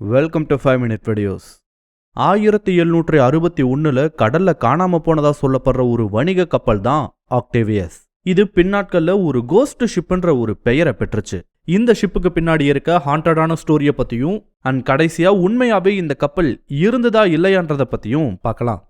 Welcome to five minute videos ஆயிரத்தி எழுநூற்றி அறுபத்தி ஒன்னுல கடல்ல காணாம போனதா சொல்லப்படுற ஒரு வணிக கப்பல் தான் ஆக்டேவியஸ் இது பின்னாட்கள்ல ஒரு கோஸ்ட் ஷிப்புன்ற ஒரு பெயரை பெற்றுச்சு. இந்த ஷிப்புக்கு பின்னாடி இருக்க ஹாண்டடான ஸ்டோரியை பத்தியும் அண்ட் கடைசியா உண்மையாவே இந்த கப்பல் இருந்ததா இல்லையான்றத பத்தியும் பார்க்கலாம்.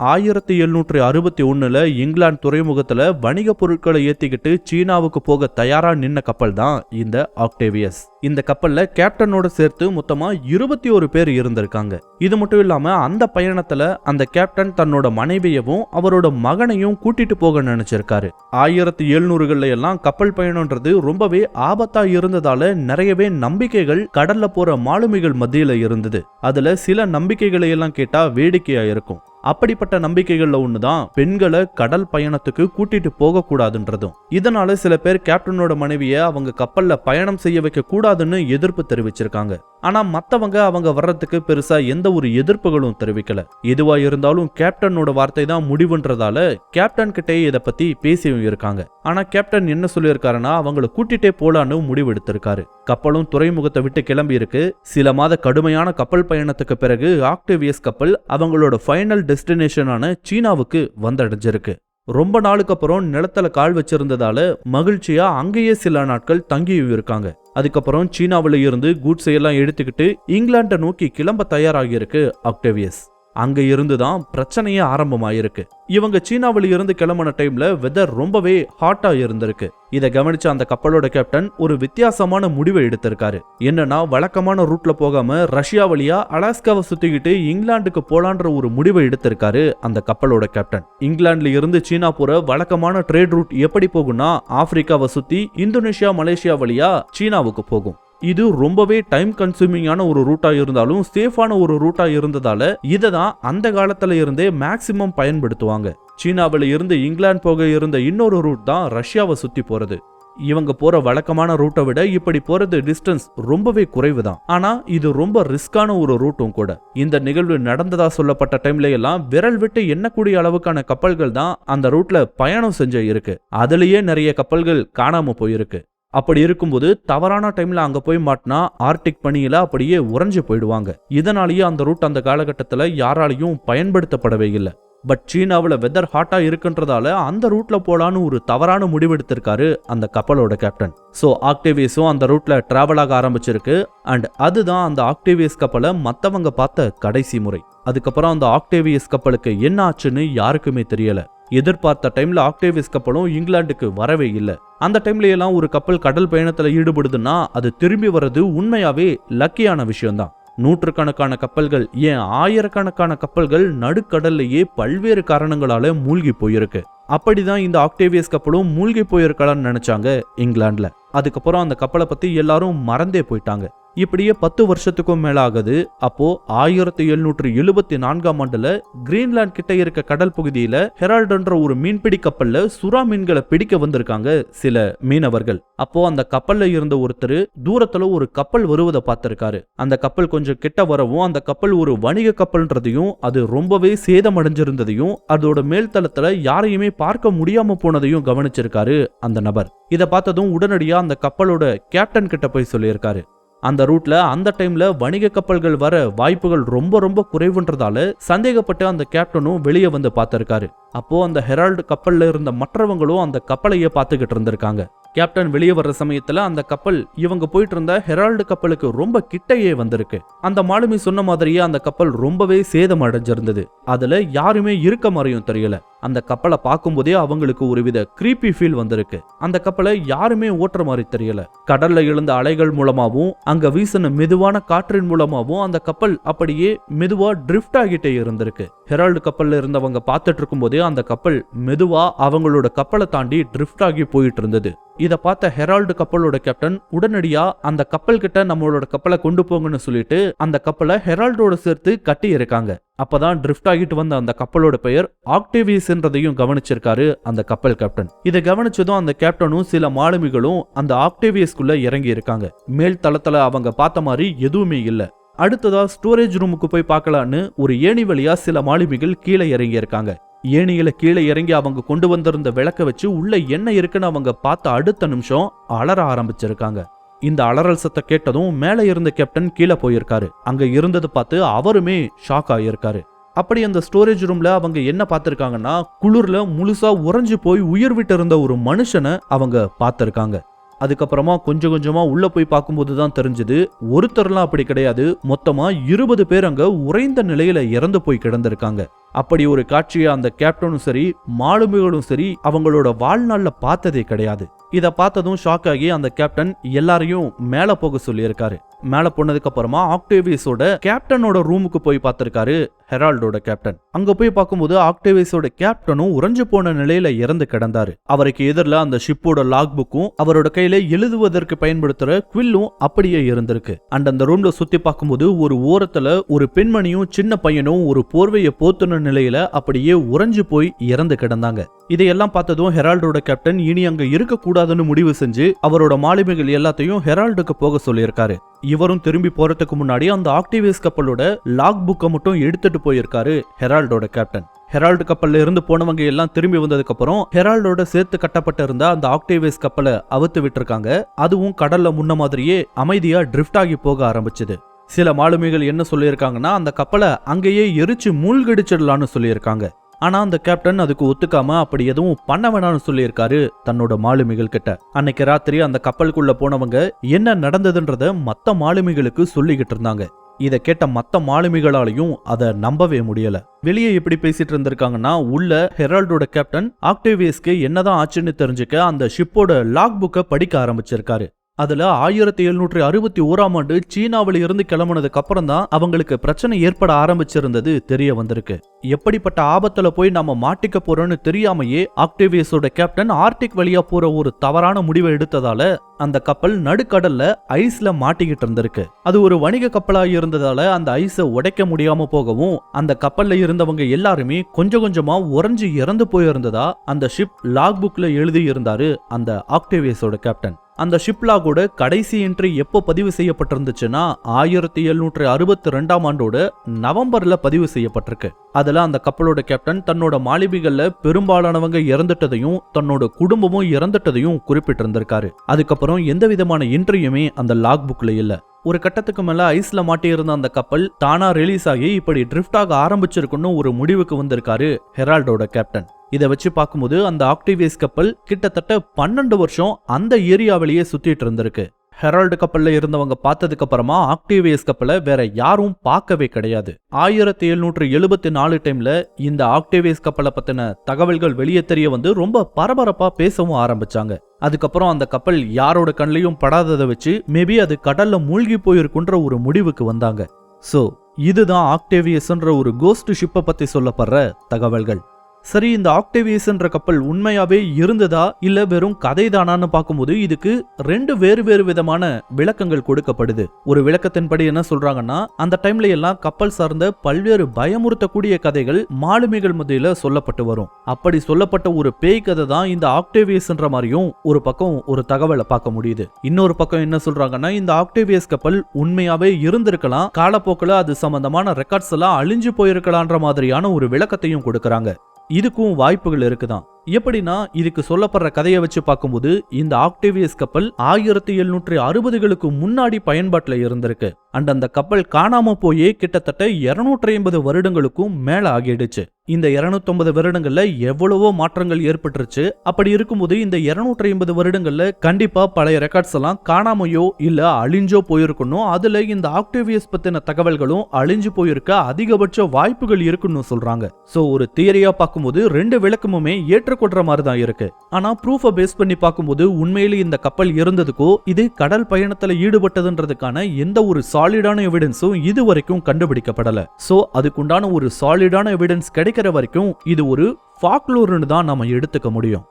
ஆயிரத்தி எழுநூற்றி அறுபத்தி ஒன்றில் இங்கிலாந்து துறைமுகத்தில் வணிக பொருட்களை ஏற்றிக்கிட்டு சீனாவுக்கு போக தயாராக நின்ன கப்பல் தான் இந்த ஆக்டேவியஸ். இந்த கப்பலில் கேப்டனோட சேர்த்து மொத்தமாக இருபத்தி ஒரு பேர் இருந்திருக்காங்க. இது மட்டும் இல்லாமல் அந்த பயணத்துல அந்த கேப்டன் தன்னோட மனைவியவும் அவரோட மகனையும் கூட்டிட்டு போக நினைச்சிருக்காரு. ஆயிரத்தி எழுநூறுகள்ல எல்லாம் கப்பல் பயணம்ன்றது ரொம்பவே ஆபத்தா இருந்ததால நிறையவே நம்பிக்கைகள் கடல்ல போற மாலுமிகள் மத்தியில இருந்தது. அதுல சில நம்பிக்கைகளை எல்லாம் கேட்டா வேடிக்கையா இருக்கும். அப்படிப்பட்ட நம்பிக்கைகள்ல ஒண்ணுதான் பெண்களை கடல் பயணத்துக்கு கூட்டிட்டு போக கூடாதுன்றதும். இதனால சில பேர் கேப்டனோட மனைவிய அவங்க கப்பல்ல பயணம் செய்ய வைக்க கூடாதுன்னு எதிர்ப்பு தெரிவிச்சிருக்காங்க. ஆனா மத்தவங்க அவங்க வர்றதுக்கு பெருசா எந்த ஒரு எதிர்ப்புகளும் தெரிவிக்கல. எதுவா இருந்தாலும் கேப்டனோட வார்த்தை தான் முடிவுன்றதால கேப்டன் கிட்டே இதை பத்தி பேசியும் இருக்காங்க. ஆனா கேப்டன் என்ன சொல்லியிருக்காருன்னா அவங்கள கூட்டிட்டே போலான்னு முடிவெடுத்திருக்காரு கப்பலும் துறைமுகத்தை விட்டு கிளம்பி இருக்கு. சில மாத கடுமையான கப்பல் பயணத்துக்கு பிறகு ஆக்டேவியஸ் கப்பல் அவங்களோட ஃபைனல் டெஸ்டினேஷனான சீனாவுக்கு வந்தடைஞ்சிருக்கு. ரொம்ப நாளுக்கு அப்புறம் நிலத்துல கால் வச்சிருந்ததால மகிழ்ச்சியா அங்கேயே சில நாட்கள் தங்கியும் இருக்காங்க. அதுக்கப்புறம் சீனாவுல இருந்து கூட்ஸ் எல்லாம் எடுத்துக்கிட்டு இங்கிலாண்டை நோக்கி கிளம்ப தயாராகியிருக்கு ஆக்டேவியஸ் அங்க இருந்து தான் பிரச்சனையே ஆரம்பமாயிருக்கு. இவங்க சீனாவில் இருந்து கிளம்பின டைம்ல வெதர் ரொம்பவே ஹாட்டா இருந்திருக்கு. இதை கவனிச்ச அந்த கப்பலோட கேப்டன் ஒரு வித்தியாசமான முடிவை எடுத்திருக்காரு. என்னன்னா வழக்கமான ரூட்ல போகாம ரஷ்யா வழியா அலாஸ்காவை சுத்திக்கிட்டு இங்கிலாந்துக்கு போலான்ற ஒரு முடிவை எடுத்திருக்காரு அந்த கப்பலோட கேப்டன் இங்கிலாந்துல இருந்து சீனா போற வழக்கமான ட்ரேட் ரூட் எப்படி போகும்னா ஆப்பிரிக்காவை சுத்தி இந்தோனேஷியா மலேசியா வழியா சீனாவுக்கு போகும். இது ரொம்பவே டைம் கன்சூமிங்கான ஒரு ரூட்டாக இருந்தாலும் சேஃபான ஒரு ரூட்டாக இருந்ததால இதை தான் அந்த காலத்துல இருந்தே மேக்சிமம் பயன்படுத்துவாங்க. சீனாவில் இருந்து இங்கிலாந்து போக இருந்த இன்னொரு ரூட் தான் ரஷ்யாவை சுற்றி போகிறது இவங்க போற வழக்கமான ரூட்டை விட இப்படி போறது டிஸ்டன்ஸ் ரொம்பவே குறைவு தான். ஆனா இது ரொம்ப ரிஸ்கான ஒரு ரூட்டும் கூட. இந்த நிகழ்வு நடந்ததா சொல்லப்பட்ட டைம்ல எல்லாம் விரல் விட்டு எண்ணக்கூடிய அளவுக்கான கப்பல்கள் தான் அந்த ரூட்ல பயணம் செஞ்ச இருக்கு. அதுலயே நிறைய கப்பல்கள் காணாம போயிருக்கு. அப்படி இருக்கும்போது தவறான டைம்ல அங்க போய் மாட்டினா ஆர்டிக் பனியில அப்படியே உறைஞ்சு போயிடுவாங்க. இதனாலேயே அந்த ரூட் அந்த காலகட்டத்தில் யாராலையும் பயன்படுத்தப்படவே இல்லை. பட் சீனாவில் வெதர் ஹாட்டா இருக்குன்றதால அந்த ரூட்ல போலான்னு ஒரு தவறான முடிவெடுத்திருக்காரு அந்த கப்பலோட கேப்டன் ஸோ ஆக்டேவியஸும் அந்த ரூட்ல டிராவல் ஆக ஆரம்பிச்சிருக்கு. அண்ட் அதுதான் அந்த ஆக்டேவியஸ் கப்பலை மற்றவங்க பார்த்த கடைசி முறை. அதுக்கப்புறம் அந்த ஆக்டேவியஸ் கப்பலுக்கு என்ன ஆச்சுன்னு யாருக்குமே தெரியலை. எதிர்பார்த்த டைம்ல ஆக்டேவியஸ் கப்பலும் இங்கிலாந்துக்கு வரவே இல்லை. அந்த டைம்ல எல்லாம் ஒரு கப்பல் கடல் பயணத்துல ஈடுபடுதுன்னா அது திரும்பி வர்றது உண்மையாவே லக்கியான விஷயம்தான். நூற்றுக்கணக்கான கப்பல்கள் ஏன் ஆயிரக்கணக்கான கப்பல்கள் நடுக்கடல்லையே பல்வேறு காரணங்களால மூழ்கி போயிருக்கு. அப்படிதான் இந்த ஆக்டேவியஸ் கப்பலும் மூழ்கி போயிருக்கலாம்னு நினைச்சாங்க இங்கிலாந்துல. அதுக்கப்புறம் அந்த கப்பலை பத்தி எல்லாரும் மறந்தே போயிட்டாங்க. இப்படியே பத்து வருஷத்துக்கும் மேலாகுது. அப்போ ஆயிரத்தி எழுநூற்றி எழுபத்தி நான்காம் ஆண்டுல கிரீன்லாண்ட் கிட்ட இருக்க கடல் பகுதியில ஹெரால்டுன்ற ஒரு மீன்பிடி கப்பல்ல சுறா மீன்களை பிடிக்க வந்திருக்காங்க சில மீனவர்கள். அப்போ அந்த கப்பல்ல இருந்த ஒருத்தர் தூரத்துல ஒரு கப்பல் வருவதை பார்த்திருக்காரு. அந்த கப்பல் கொஞ்சம் கிட்ட வரவும் அந்த கப்பல் ஒரு வணிக கப்பல்ன்றதையும் அது ரொம்பவே சேதமடைஞ்சிருந்ததையும் அதோட மேல்தளத்துல யாரையுமே பார்க்க முடியாம போனதையும் கவனிச்சிருக்காரு அந்த நபர். இதை பார்த்ததும் உடனடியா அந்த கப்பலோட கேப்டன் கிட்ட போய் சொல்லியிருக்காரு. அந்த ரூட்ல அந்த டைம்ல வணிக கப்பல்கள் வர வாய்ப்புகள் ரொம்ப ரொம்ப குறைவுன்றதால சந்தேகப்பட்டு அந்த கேப்டனும் வெளியே வந்து பார்த்திருக்காரு. அப்போ அந்த ஹெரால்டு கப்பல்ல இருந்த மற்றவங்களும் அந்த கப்பலையே பார்த்துக்கிட்டு இருந்திருக்காங்க. கேப்டன் வெளியே வர்ற சமயத்துல அந்த கப்பல் இவங்க போயிட்டு இருந்த ஹெரால்டு கப்பலுக்கு ரொம்ப கிட்டையே வந்திருக்கு. அந்த மாலுமி சொன்ன மாதிரியே அந்த கப்பல் ரொம்பவே சேதம் அடைஞ்சிருந்தது. அதுல யாருமே இருக்க மாதிரியும் தெரியல. அந்த கப்பலை பார்க்கும்போதே அவங்களுக்கு ஒருவித கிரீப்பி ஃபீல் வந்திருக்கு. அந்த கப்பலை யாருமே ஓட்டுற மாதிரி தெரியல. கடல்ல எழுந்த அலைகள் மூலமாவும் அங்க வீசின மெதுவான காற்றின் மூலமாவும் அந்த கப்பல் அப்படியே மெதுவா ட்ரிஃப்ட் ஆகிட்டே இருந்திருக்கு. ஹெரால்டு கப்பலில் இருந்தவங்க பார்த்துட்டு இருக்கும்போதே அந்த கப்பல் மெதுவாக அவங்களோட கப்பலை தாண்டி ட்ரிஃப்ட் ஆகி போயிட்டு இருந்தது. இதை பார்த்த ஹெரால்டு கப்பலோட கேப்டன் உடனடியாக அந்த கப்பல் கிட்ட நம்மளோட கப்பலை கொண்டு போங்கன்னு சொல்லிட்டு அந்த கப்பலை ஹெரால்டோட சேர்த்து கட்டி இருக்காங்க அப்பதான் ட்ரிஃப்ட் ஆகிட்டு வந்த அந்த கப்பலோட பெயர் ஆக்டேவியஸ்ன்றதையும் கவனிச்சிருக்காரு அந்த கப்பல் கேப்டன் இதை கவனிச்சதும் அந்த கேப்டனும் சில மாலுமிகளும் அந்த ஆக்டேவியஸ்குள்ள இறங்கி இருக்காங்க. மேல் தளத்துல அவங்க பார்த்த மாதிரி எதுவுமே இல்லை. அடுத்ததாக ஸ்டோரேஜ் ரூமுக்கு போய் பார்க்கலான்னு ஒரு ஏணி வழியா சில மாலுமிகள் கீழே இறங்கியிருக்காங்க. ஏணியில கீழே இறங்கி அவங்க கொண்டு வந்திருந்த விளக்க வச்சு உள்ள என்ன இருக்குன்னு அவங்க பார்த்த அடுத்த நிமிஷம் அலற ஆரம்பிச்சிருக்காங்க. இந்த அலறல் சத்த கேட்டதும் மேலே இருந்த கேப்டன் கீழே போயிருக்காரு. அங்க இருந்தது பார்த்து அவருமே ஷாக் ஆகியிருக்காரு அப்படி அந்த ஸ்டோரேஜ் ரூம்ல அவங்க என்ன பார்த்திருக்காங்கன்னா குளிர்ல முழுசா உறைஞ்சு போய் உயிர் விட்டு இருந்த ஒரு மனுஷனை அவங்க பார்த்திருக்காங்க. அதுக்கப்புறமா கொஞ்சம் கொஞ்சமாக உள்ளே போய் பார்க்கும்போது தான் தெரிஞ்சது ஒருத்தர்லாம் அப்படி கிடையாது. மொத்தமாக இருபது பேர் அங்கே உறைந்த நிலையில் இறந்து போய் கிடந்திருக்காங்க. அப்படி ஒரு காட்சியை அந்த கேப்டனும் சரி மாலுமிகளும் சரி அவங்களோட வாழ்நாளில் பார்த்ததே கிடையாது. இத பார்த்ததும் ஷாக் ஆகி அந்த கேப்டன் எல்லாரையும் மேல போக சொல்லியிருக்காரு. மேல போனதுக்கு அப்புறமா ஆக்டேவியஸோட கேப்டனோட ரூமுக்கு போய் பார்த்திருக்காரு ஹெரால்டோட கேப்டன் அங்க போய் பார்க்கும்போது ஆக்டேவியஸோட கேப்டனும் உறைஞ்சு போன நிலையில இறந்து கிடந்தாரு. அவருக்கு எதிரில் அந்த ஷிப்போட லாக் புக்கும் அவரோட கையில எழுதுவதற்கு பயன்படுத்துற குவில்லும் அப்படியே இருந்திருக்கு. அண்ட் அந்த ரூம்ல சுத்தி பார்க்கும்போது ஒரு ஓரத்துல ஒரு பெண்மணியும் சின்ன பையனும் ஒரு போர்வையை போத்துன நிலையில அப்படியே உறைஞ்சு போய் இறந்து கிடந்தாங்க. இதையெல்லாம் பார்த்ததும் ஹெரால்டோட கேப்டன் இனி அங்க இருக்கக்கூடாதுன்னு முடிவு செஞ்சு அவரோட மாலுமிகள் எல்லாத்தையும் ஹெரால்டுக்கு போக சொல்லியிருக்காரு. இவரும் திரும்பி போறதுக்கு முன்னாடி அந்த ஆக்டிவேஸ் கப்பலோட லாக் புக்கை மட்டும் எடுத்துட்டு போயிருக்காரு ஹெரால்டோட கேப்டன் ஹெரால்டு கப்பல்ல இருந்து போனவங்க எல்லாம் திரும்பி வந்ததுக்கு அப்புறம் ஹெரால்டோட சேர்த்து கட்டப்பட்டு இருந்த அந்த ஆக்டிவேஸ் கப்பலை அவுத்து விட்டுருக்காங்க. அதுவும் கடல்ல முன்ன மாதிரியே அமைதியா ட்ரிஃப்ட் ஆகி போக ஆரம்பிச்சது. சில மாலுமிகள் என்ன சொல்லியிருக்காங்கன்னா அந்த கப்பலை அங்கேயே எரிச்சு மூழ்கடிச்சிடலான்னு சொல்லியிருக்காங்க. ஆனா அந்த கேப்டன் அதுக்கு ஒத்துக்காம அப்படி எதுவும் பண்ண வேணாம்னு சொல்லியிருக்காரு தன்னோட மாலுமிகள் கிட்ட. அன்னைக்கு ராத்திரி அந்த கப்பலுக்குள்ள போனவங்க என்ன நடந்ததுன்றத மத்த மாலுமிகளுக்கு சொல்லிக்கிட்டு இருந்தாங்க. இதை கேட்ட மத்த மாலுமிகளாலையும் அதை நம்பவே முடியல. வெளியே எப்படி பேசிட்டு இருந்திருக்காங்கன்னா உள்ள ஹெரால்டோட கேப்டன் ஆக்டேவியஸ்க்கு என்னதான் ஆச்சுன்னு தெரிஞ்சுக்க அந்த ஷிப்போட லாக் புக்கை படிக்க ஆரம்பிச்சிருக்காரு. அதுல ஆயிரத்தி எழுநூற்றி அறுபத்தி ஓராம் ஆண்டு சீனாவில் இருந்து கிளம்புனதுக்கு அப்புறம் தான் அவங்களுக்கு பிரச்சனை ஏற்பட ஆரம்பிச்சிருந்தது தெரிய வந்திருக்கு. எப்படிப்பட்ட ஆபத்துல போய் நாம மாட்டிக்க போறோம்னு தெரியாமையே ஆக்டேவியஸோட கேப்டன் ஆர்டிக் வழியா போற ஒரு தவறான முடிவை எடுத்ததால அந்த கப்பல் நடுக்கடல்ல ஐஸ்ல மாட்டிக்கிட்டு இருந்திருக்கு. அது ஒரு வணிக கப்பலாக இருந்ததால அந்த ஐஸை உடைக்க முடியாம போகவும் அந்த கப்பல்ல இருந்தவங்க எல்லாருமே கொஞ்சம் கொஞ்சமா உறைஞ்சு இறந்து போயிருந்ததா அந்த ஷிப் லாக் புக்ல எழுதி இருந்தாரு அந்த ஆக்டேவியஸோட கேப்டன். அந்த ஷிப்லாகோட கடைசி என்ட்ரி எப்போ பதிவு செய்யப்பட்டிருந்துச்சுன்னா ஆயிரத்தி எழுநூற்றி அறுபத்தி ரெண்டாம் ஆண்டோட நவம்பர்ல பதிவு செய்யப்பட்டிருக்கு. அதுல அந்த கப்பலோட கேப்டன் தன்னோட மாலுமிகள்ல பெரும்பாலானவங்க இறந்துட்டதையும் தன்னோட குடும்பமும் இறந்துட்டதையும் குறிப்பிட்டிருந்திருக்காரு. அதுக்கப்புறம் எந்த விதமான என்ட்ரியுமே அந்த லாக் புக்ல இல்லை. ஒரு கட்டத்துக்கு மேல ஐஸ்ல மாட்டியிருந்த அந்த கப்பல் தானா ரிலீஸ் ஆகி இப்படி ட்ரிஃப்ட் ஆக ஆரம்பிச்சிருக்குன்னு ஒரு முடிவுக்கு வந்திருக்காரு ஹெரால்டோட கேப்டன் இதை வச்சு பார்க்கும்போது அந்த ஆக்டிவியஸ் கப்பல் கிட்டத்தட்ட பன்னெண்டு வருஷம் அந்த ஏரியாவிலேயே சுத்திட்டு இருந்திருக்கு. ஹெரால்டு கப்பல்ல இருந்தவங்க பார்த்ததுக்கு அப்புறமா ஆக்டிவியஸ் கப்பலை வேற யாரும் பார்க்கவே கிடையாது. ஆயிரத்தி எழுநூற்று எழுபத்தி நாலு டைம்ல இந்த ஆக்டிவியஸ் கப்பலை பத்தின தகவல்கள் வெளியே தெரிய வந்து ரொம்ப பரபரப்பா பேசவும் ஆரம்பிச்சாங்க. அதுக்கப்புறம் அந்த கப்பல் யாரோட கண்ணையும் படாததை வச்சு மேபி அது கடல்ல மூழ்கி போயிருக்குன்ற ஒரு முடிவுக்கு வந்தாங்க. சோ இதுதான் ஆக்டேவியஸ்ன்ற ஒரு கோஸ்ட் ஷிப்பை பத்தி சொல்லப்படுற தகவல்கள். சரி இந்த ஆக்டேவியஸ்ன்ற கப்பல் உண்மையாவே இருந்ததா இல்ல வெறும் கதைதானான்னு பார்க்கும்போது இதுக்கு ரெண்டு வேறு வேறு விதமான விளக்கங்கள் கொடுக்கப்படுது. ஒரு விளக்கத்தின்படி என்ன சொல்றாங்கன்னா அந்த டைம்ல எல்லாம் கப்பல் சார்ந்த பல்வேறு பயமுறுத்தக்கூடிய கதைகள் மாலுமிகள் மத்தியில சொல்லப்பட்டு வரும். அப்படி சொல்லப்பட்ட ஒரு பேய் கதை தான் இந்த ஆக்டேவியஸ்ன்ற மாதிரியும் ஒரு பக்கம் ஒரு தகவலை பார்க்க முடியுது. இன்னொரு பக்கம் என்ன சொல்றாங்கன்னா இந்த ஆக்டேவியஸ் கப்பல் உண்மையாவே இருந்திருக்கலாம் காலப்போக்கில் அது சம்பந்தமான ரெக்கார்ட்ஸ் எல்லாம் அழிஞ்சு போயிருக்கலான்ற மாதிரியான ஒரு விளக்கத்தையும் கொடுக்கறாங்க. இதுக்கும் வாய்ப்புகள் இருக்குதான். எப்படின்னா இதுக்கு சொல்லப்படுற கதையை வச்சு பார்க்கும்போது இந்த ஆக்டேவியஸ் கப்பல் ஆயிரத்தி எழுநூற்றி அறுபதுகளுக்கு முன்னாடி பயன்பாட்டில் இருந்திருக்கு. அண்ட் அந்த கப்பல் காணாம போயே கிட்டத்தட்ட இருநூற்றி ஐம்பது வருடங்களுக்கும் மேல ஆகிடுச்சு. இந்த 250 வருடங்கள்ல எவ்வளவோ மாற்றங்கள் ஏற்பட்டுருச்சு. அப்படி இருக்கும்போது இந்த 250 ஐம்பது வருடங்கள்ல கண்டிப்பா பழைய ரெக்கார்ட்ஸ் எல்லாம் காணாமையோ இல்ல அழிஞ்சோ போயிருக்கணும். அதுல இந்த ஆக்டேவியஸ் பத்தின தகவல்களும் அழிஞ்சு போயிருக்க அதிகபட்ச வாய்ப்புகள் இருக்குன்னு சொல்றாங்க. சோ ஒரு தியரியா பார்க்கும்போது ரெண்டு விளக்கமுமே ஏற்ற கொடுற மாதிரி தான் இருக்கு. ஆனா ப்ரூஃபை பேஸ் பண்ணி பார்க்கும்போது உண்மையிலே இந்த கப்பல் இருந்ததுக்கோ இது கடல் பயணத்துல ஈடுபட்டதுன்றதுக்கான எந்த ஒரு சாலிடான எவிடன்ஸும் இது வரைக்கும் கண்டுபிடிக்கப்படல. சோ அதுக்குண்டான ஒரு சாலிடான எவிடன்ஸ் கிடைக்கிற வரைக்கும் இது ஒரு ஃபாக்லோர்னு தான் நம்ம எடுத்துக்க முடியும்.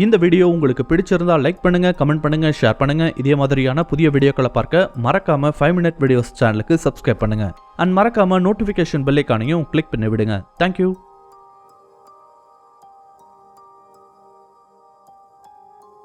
இந்த வீடியோ உங்களுக்கு பிடிச்சிருந்தா லைக் பண்ணுங்க கமெண்ட் பண்ணுங்க ஷேர் பண்ணுங்க. இதே மாதிரியான புதிய வீடியோக்களை பார்க்க மறக்காம ஃபைவ் மினிட் வீடியோஸ் சேனலுக்கு சப்ஸ்கிரைப் பண்ணுங்க. அண்ட் மறக்காம நோட்டிஃபிகேஷன் பெல்லைக்கானையும் கிளிக் பண்ணி விடுங்க. Thank you